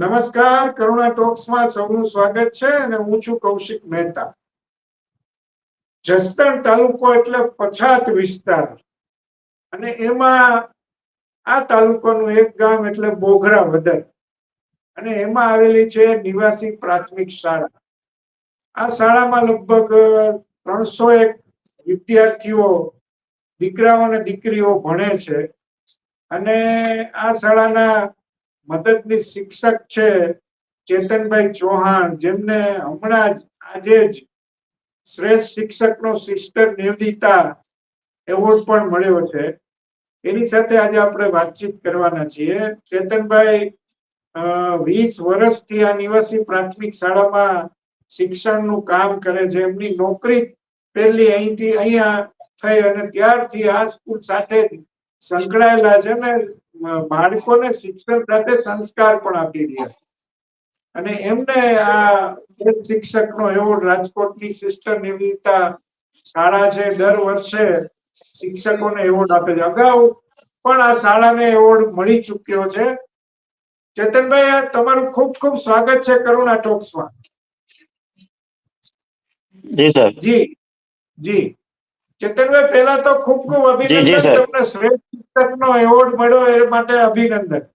નમસ્કાર, કરુણા ટોક્સમાં સૌનું સ્વાગત છે અને હું છું કૌશિક મહેતા. જસદણ તાલુકો એટલે પછાત વિસ્તાર. અને એમાં આ તાલુકાનું એક ગામ એટલે બોઘરા વદર. અને એમાં આવેલી છે નિવાસી પ્રાથમિક શાળા. આ શાળામાં લગભગ ત્રણસો એક વિદ્યાર્થીઓ દીકરાઓ અને દીકરીઓ ભણે છે. અને આ શાળાના મદદની શિક્ષક છે ચેતનભાઈ ચૌહાણ, જેમને હમણાં જ, આજે જ શ્રેષ્ઠ શિક્ષકનો સિસ્ટર નિર્દિતા એવોર્ડ પણ મળ્યો છે. એની સાથે આજે આપણે વાતચીત કરવાના છીએ. ચેતનભાઈ વીસ વર્ષથી આ નિવાસી પ્રાથમિક શાળામાં શિક્ષણનું કામ કરે છે. એમની નોકરી પહેલી અહીંથી અહીંયા થઈ અને ત્યારથી આ સ્કૂલ સાથે સંકળાયેલા છે ને બાળકોને શિક્ષણ સાથે સંસ્કાર પણ આપી રહ્યા અને એમને આ શિક્ષકનો એવોર્ડ રાજકોટની સિસ્ટર નિવેદિતા શાળા છે દર વર્ષે શિક્ષકોને એવોર્ડ આપે છે. અગાઉ પણ આ શાળાને એવોર્ડ મળી ચૂક્યો છે. ચેતનભાઈ આ તમારું ખૂબ ખૂબ સ્વાગત છે કરુણા ટોક્સમાં. જી સર. જી જી. ચેતનભાઈ પહેલા તો ખૂબ ખૂબ અભિનંદન. તમને શ્રેષ્ઠ શિક્ષકનો એવોર્ડ મળ્યો એ માટે અભિનંદન.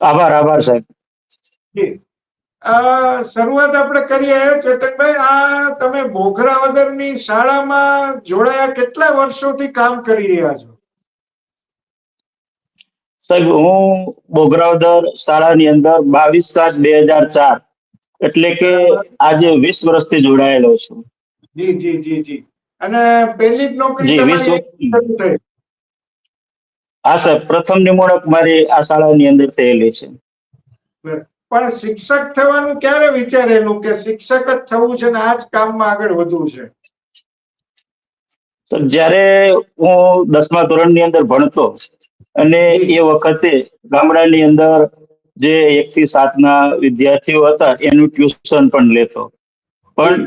આભાર આભાર સાહેબ. શરૂઆત આપણે કરીએ ચેતનભાઈ આ તમે બોખરાવદરની શાળામાં જોડાયા કેટલા વર્ષોથી કામ કરી રહ્યા છો? સાહેબ હું બોગરાવદર શાળાની અંદર બાવીસ સાત બે હજાર ચાર એટલે કે આજે વીસ વર્ષથી જોડાયેલો છું. જી જી જી જી. અને પહેલી જ નોકરી તમારી. શરૂ સાહેબ પ્રથમ નિમણૂક મારી આ શાળાની અંદર થયેલી છે. પણ શિક્ષક થવાનું ક્યારે વિચારેલું કે શિક્ષક જ થવું છે ને આ જ કામમાં આગળ વધવું છે? તો જ્યારે હું દસમા ધોરણની અંદર ભણતો અને એ વખતે ગામડાની અંદર જે એક થી સાતના વિદ્યાર્થીઓ હતા એનું ટ્યુશન પણ લેતો. પણ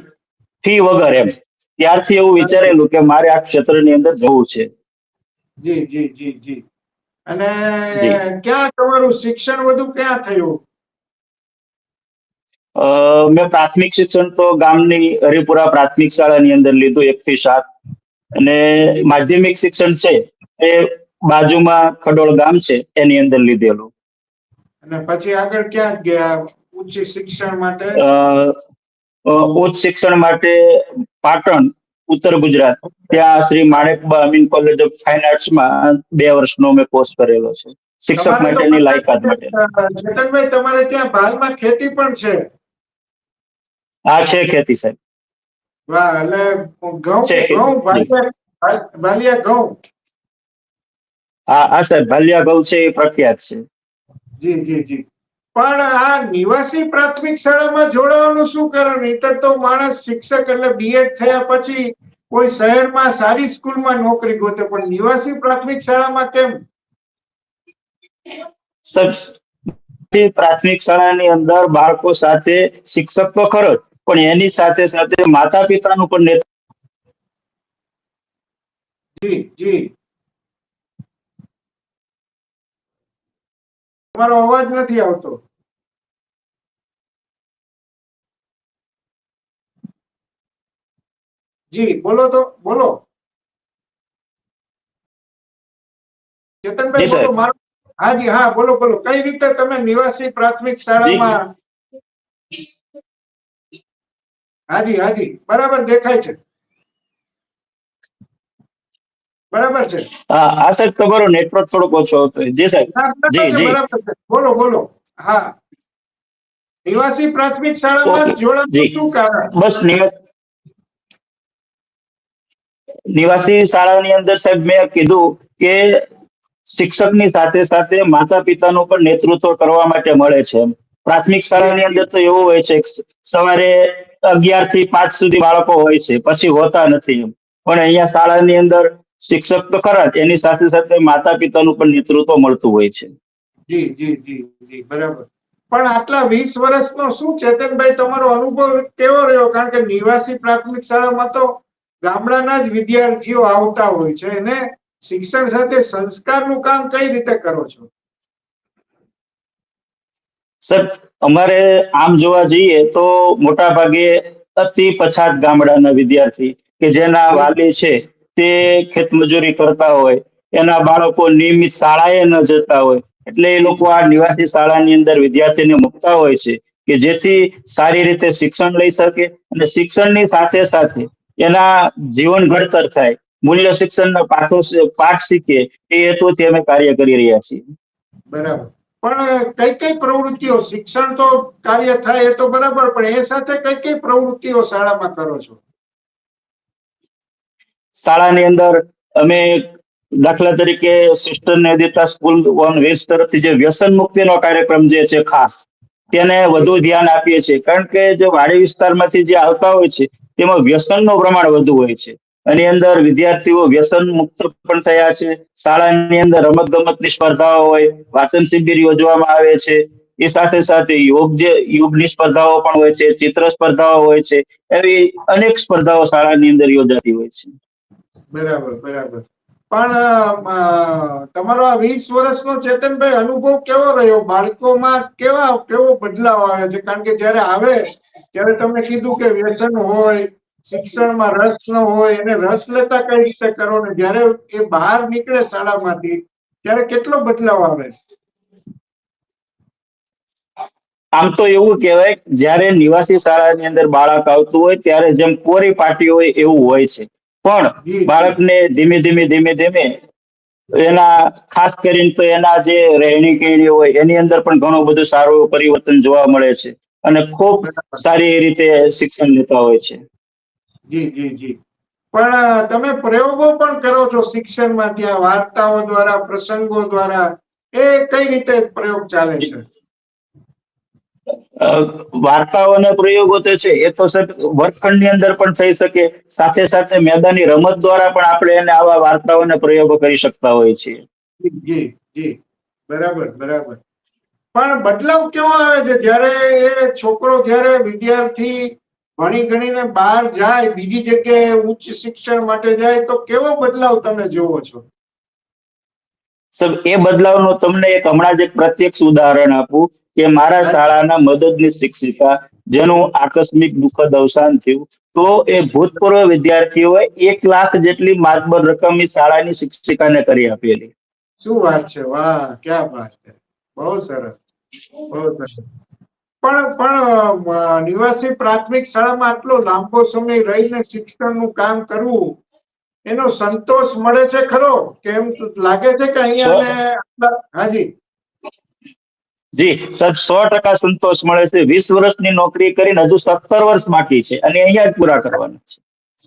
ફી વગર એમ. ત્યારથી એવું વિચારેલું કે મારે આ ક્ષેત્રની અંદર જવું છે. જી જી જી જી. અને ક્યાં તમારું શિક્ષણ બધું ક્યાં થયું? મેં પ્રાથમિક શિક્ષણ તો ગામની હરિપુરા પ્રાથમિક શાળાની અંદર લીધું એક થી સાત. અને માધ્યમિક શિક્ષણ છે એ બાજુમાં ખડોળ ગામ છે એની અંદર લીધેલું. અને પછી આગળ ક્યાં ગયા ઉચ્ચ શિક્ષણ માટે? ઉચ્ચ શિક્ષણ માટે પાટણ ઉત્તર ગુજરાત. ત્યાં Shri Manekba Amin college of fine આર્ટ્સમાં બે વર્ષનો મેં કોર્સ કરેલો છે. શિક્ષક માટેની લાયકાત માટે. તમારે ત્યાં હાલમાં ખેતી પણ છે? હા છે ખેતી સાહેબ. વાહ એટલે ઘઉં ઘઉં ભાલિયા ભાલિયા ઘઉં. આ આ સાહેબ ભાલિયા ઘઉં છે એ પ્રખ્યાત છે. જી જી જી. પણ આ નિવાસી પ્રાથમિક શાળામાં જોડાવાનું શું કારણ? નહીતર તો માણસ શિક્ષક એટલે બીએડ થયા પછી કોઈ શહેરમાં સારી સ્કૂલમાં નોકરી ગોતે પણ નિવાસી પ્રાથમિક શાળામાં કેમ? તે પ્રાથમિક શાળાની અંદર બાળકો સાથે શિક્ષક તો ખરો જ, પણ એની સાથે સાથે માતા પિતાનું પણ નેતૃત્વ જી જી. તમારો અવાજ નથી આવતો. જી બોલો તો બોલો. ચેતનભાઈ બોલો મારો હાજી હા બોલો બોલો. કઈ રીતે તમે નિવાસી પ્રાથમિક શાળામાં હાજી હાજી બરાબર દેખાય છે. બરાબર છે. હા આ સાહેબ તમારો નેટવર્ક થોડોક ઓછો હતો. જી સાહેબ. જી, જી. બોલો બોલો. હા. નિવાસી પ્રાથમિક શાળામાં ઓકે, શું કારણ? બસ નિવાસ નિવાસી શાળાની અંદર સાહેબ મેં કીધું કે શિક્ષકની સાથે સાથે માતા પિતાનું પણ નેતૃત્વ કરવા માટે મળે છે. પ્રાથમિક શાળાની અંદર તો એવું હોય છે સવારે અગિયારથી પાંચ સુધી બાળકો હોય છે, પછી હોતા નથી. એમ પણ અહીંયા શાળાની અંદર શિક્ષક તો ખરા એની સાથે સાથે માતા પિતાનું પણ નેતૃત્વ મળતું હોય છે. જી જી જી જી, બરાબર. પણ આટલા વીસ વર્ષનો શું ચેતનભાઈ, તમારો અનુભવ કેવો રહ્યો? કારણ કે નિવાસી પ્રાથમિક શાળામાં તો ગામડાના જ વિદ્યાર્થીઓ આવતા હોય છે. એને શિક્ષણ સાથે સંસ્કારનું કામ કઈ રીતે કરો છો? સર, અમારે આમ જોવા જઈએ તો મોટા ભાગે અતિ પછાત ગામડાના વિદ્યાર્થી કે જેના વાલી છે તે ખેતમજૂરી કરતા હોય, એના બાળકો નિયમિત શાળાએ ન જતા હોય, એટલે એ લોકો આ નિવાસી શાળાની અંદર વિદ્યાર્થીને મૂકતા હોય છે કે જેથી સારી રીતે શિક્ષણ લઈ શકે અને શિક્ષણની સાથે સાથે એના જીવન ઘડતર થાય મૂલ્ય શિક્ષણના પાઠો પાઠ શીખે એ હેતુથી અમે કાર્ય કરી રહ્યા છીએ. બરાબર. પણ કઈ કઈ પ્રવૃત્તિઓ શિક્ષણ તો કાર્ય થાય એ તો બરાબર પણ એ સાથે કઈ કઈ પ્રવૃત્તિઓ શાળામાં કરો છો? શાળાની અંદર અમે દાખલા તરીકે sister Nivedita school on west તરફથી જે વ્યસન મુક્તિનો કાર્યક્રમ જે છે ખાસ તેને વધુ ધ્યાન આપીએ છીએ. કારણ કે જે વાડી વિસ્તારમાંથી જે આવતા હોય છે તેમાં વ્યસનનું પ્રમાણ વધુ હોય છે. એની અંદર વિદ્યાર્થીઓ વ્યસન મુક્ત પણ થયા છે. શાળાની અંદર રમત ગમતની સ્પર્ધાઓ હોય, વાંચન શિબિર યોજવામાં આવે છે. એ સાથે સાથે યોગ જે, યોગની સ્પર્ધાઓ પણ હોય છે, ચિત્ર સ્પર્ધાઓ હોય છે. એવી અનેક સ્પર્ધાઓ શાળાની અંદર યોજાતી હોય છે. બરાબર બરાબર. પણ તમારો આ વીસ વર્ષનો ચેતનભાઈ અનુભવ કેવો રહ્યો? બાળકોમાં કેવા, કેવો બદલાવ આવે છે? કારણ કે જ્યારે આવે, ત્યારે તમે કીધું કે વ્યસન હોય, શિક્ષણમાં રસ ન હોય, એને રસ લેતા કઈ રીતે કરો ને? જયારે એ બહાર નીકળે શાળામાંથી, ત્યારે કેટલો બદલાવ આવે? આમ તો એવું કહેવાય, જ્યારે નિવાસી શાળાની અંદર બાળક આવતું હોય, ત્યારે જેમ કોરી પાટી હોય એવું હોય છે. પણ. બાળકને ધીમે ધીમે ધીમે ધીમે એના ખાસ કરીને તો એના જે રહેણી કહેણી હોય એની અંદર પણ ઘણું બધું સારું પરિવર્તન જોવા મળે છે અને ખૂબ સારી રીતે શિક્ષણ લેતા હોય છે. જી જી જી. પણ તમે પ્રયોગો પણ કરો છો શિક્ષણમાં ત્યાં વાર્તાઓ દ્વારા પ્રસંગો દ્વારા એ કઈ રીતે પ્રયોગ ચાલે છે? વાર્તાઓ અને પ્રયોગો તો છે એ તો સર વર્ગખંડની અંદર પણ થઈ શકે. સાથે સાથે મેદાની રમત દ્વારા પણ આપણે એને આવા વાર્તાઓ અને પ્રયોગો કરી શકતા હોય છીએ. જી જી જી. બરાબર બરાબર. પણ બદલાવ કેવો આવે છે? જ્યારે એ છોકરો જ્યારે વિદ્યાર્થી ભણી ગણીને બહાર જાય બીજી જગ્યાએ ઉચ્ચ શિક્ષણ માટે જાય તો કેવો બદલાવ તમે જોવો છો? સર એ બદલાવનો તમને એક હમણાં જ એક પ્રત્યક્ષ ઉદાહરણ આપું. કે મારા શાળાના મદદની શિક્ષિકા જેનું આકસ્મિક દુઃખદ અવસાન થયું તો એ ભૂતપૂર્વ વિદ્યાર્થીઓએ એક લાખ જેટલી માતબર રકમ શાળાની શિક્ષિકાને કરી આપેલી. શું વાત છે? વાહ ક્યાં વાત છે? બહુ સરસ. બહુ સરસ. પણ પણ નિવાસી પ્રાથમિક શાળામાં આટલો લાંબો સમય રહીને શિક્ષણનું કામ કરવું એનો સંતોષ મળે છે ખરો? કે એમ લાગે છે કે અહીંયા હાજી. જી સર સો ટકા સંતોષ મળે છે. વીસ વર્ષની નોકરી કરીને હજુ સત્તર વર્ષ બાકી છે અને અહીંયા જ પૂરા કરવાના છે.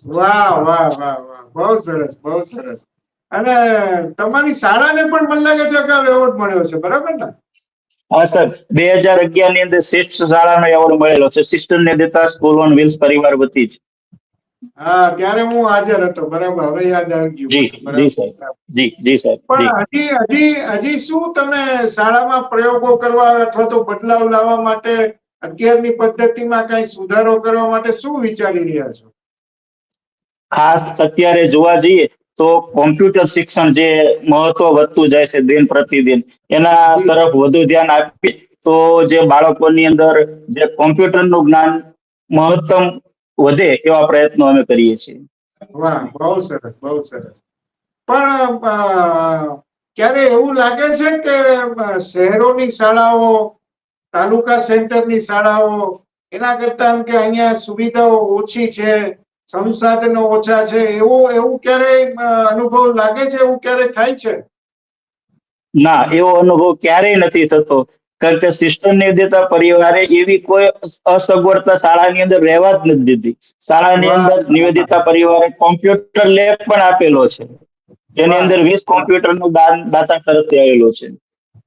વાહ વાહ વાહ વાહ. બહુ સરસ બહુ સરસ. અને તમારી શાળાને પણ મને લાગે છે કે એવોર્ડ મળ્યો છે બરાબર ને? હા સર બે હજાર અગિયારની અંદર શ્રેષ્ઠ શાળાનો એવોર્ડ મળેલો છે. સિસ્ટર ને દેતા સ્કૂલ ઓન વ્હીલ્સ પરિવાર વતી જ. હા ત્યારે હું હાજર હતો. બરાબર હવે યાદ આવી ગયું જી જી સાહેબ. જી જી સાહેબ પણ હજી હજી હજી શું તમે શાળામાં પ્રયોગો કરવા અથવા તો બદલાવ લાવવા માટે અત્યારની પદ્ધતિમાં કઈ સુધારો કરવા માટે શું વિચારી રહ્યા છો? ખાસ અત્યારે જોવા જઈએ તો કોમ્પ્યુટર શિક્ષણ જે મહત્વ વધતું જાય છે દિન પ્રતિદિન એના તરફ વધુ ધ્યાન આપીએ તો જે બાળકોની અંદર જે કોમ્પ્યુટરનું જ્ઞાન મહત્તમ વધે એવા પ્રયત્નો અમે કરીએ છીએ. વાહ બહુ સરસ બહુ સરસ. પણ ક્યારે એવું લાગે છે કે શહેરોની શાળાઓ તાલુકા સેન્ટરની શાળાઓ એના કરતા એમ કે અહીંયા સુવિધાઓ ઓછી છે સંસાધનો ઓછા છે એવું એવું ક્યારેય અનુભવ લાગે છે? એવું ક્યારે થાય છે? ના એવો અનુભવ ક્યારેય નથી થતો. કારણ કે સિસ્ટર નિર્દેતા પરિવારે એવી કોઈ અસગવડતા શાળાની અંદર રહેવા જ નથી દીધી. શાળાની અંદર નિવેદિતા પરિવારે કોમ્પ્યુટર લેબ પણ આપેલો છે. જેની અંદર વીસ કોમ્પ્યુટરનું દાન દાતા તરફથી આવેલું છે.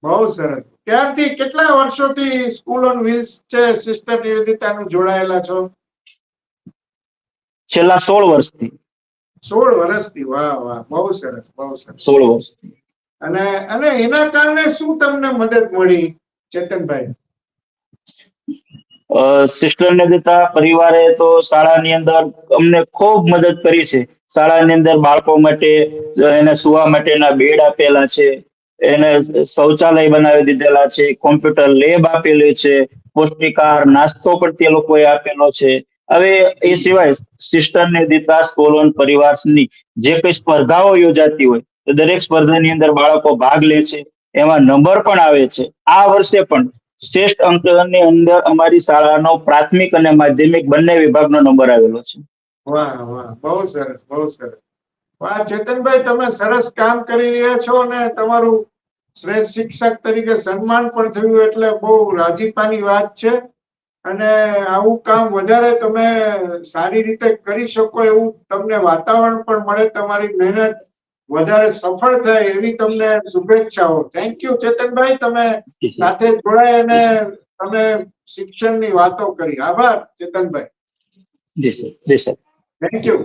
બહુ સરસ. ત્યારથી કેટલા વર્ષોથી સ્કૂલ ઓન વ્હીલ્સ છે સિસ્ટર નિવેદિતાનું જોડાયેલા છો? છેલ્લા સોળ વર્ષથી. સોળ વર્ષથી? વાહ વાહ. બહુ સરસ બહુ સરસ. સોળ વર્ષથી. અને અને એના કારણે શું તમને મદદ મળી? ચેતનભાઈ. સિસ્ટર જતા પરિવારે તો શાળાની અંદર અમને ખૂબ મદદ કરી છે. શાળાની અંદર બાળકો માટે, એને સુવા માટેના બેડ આપેલા છે, એને શૌચાલય બનાવી દીધેલા છે, કોમ્પ્યુટર લેબ આપેલી છે પૌષ્ટિકાર નાસ્તો પણ તે લોકોએ આપેલો છે. હવે એ સિવાય સિસ્ટર ને દીતા સ્કોલોન પરિવારની જે કઈ સ્પર્ધાઓ યોજાતી હોય, તો દરેક સ્પર્ધાની અંદર બાળકો ભાગ લે છે. એમાં નંબર પણ આવે છે. આ વર્ષે પણ શ્રેષ્ઠ અંકની અંદર અમારી શાળાનો પ્રાથમિક અને માધ્યમિક બંને વિભાગનો નંબર આવેલો છે. વાહ વાહ, બહુ સરસ બહુ સરસ. વાહ, ચેતનભાઈ, તમે સરસ કામ કરી રહ્યા છો અને તમારું શ્રેષ્ઠ શિક્ષક તરીકે સન્માન પણ થયું એટલે બહુ રાજીપાની વાત છે. અને આવું કામ વધારે તમે સારી રીતે કરી શકો એવું તમને વાતાવરણ પણ મળે, તમારી મહેનત વધારે સફળ થાય એવી તમને શુભેચ્છાઓ. થેન્ક યુ ચેતનભાઈ તમે સાથે જોડાય અને તમે શિક્ષણની વાતો કરી. આભાર Chetanbhai. Ji sir ji sir. Thank you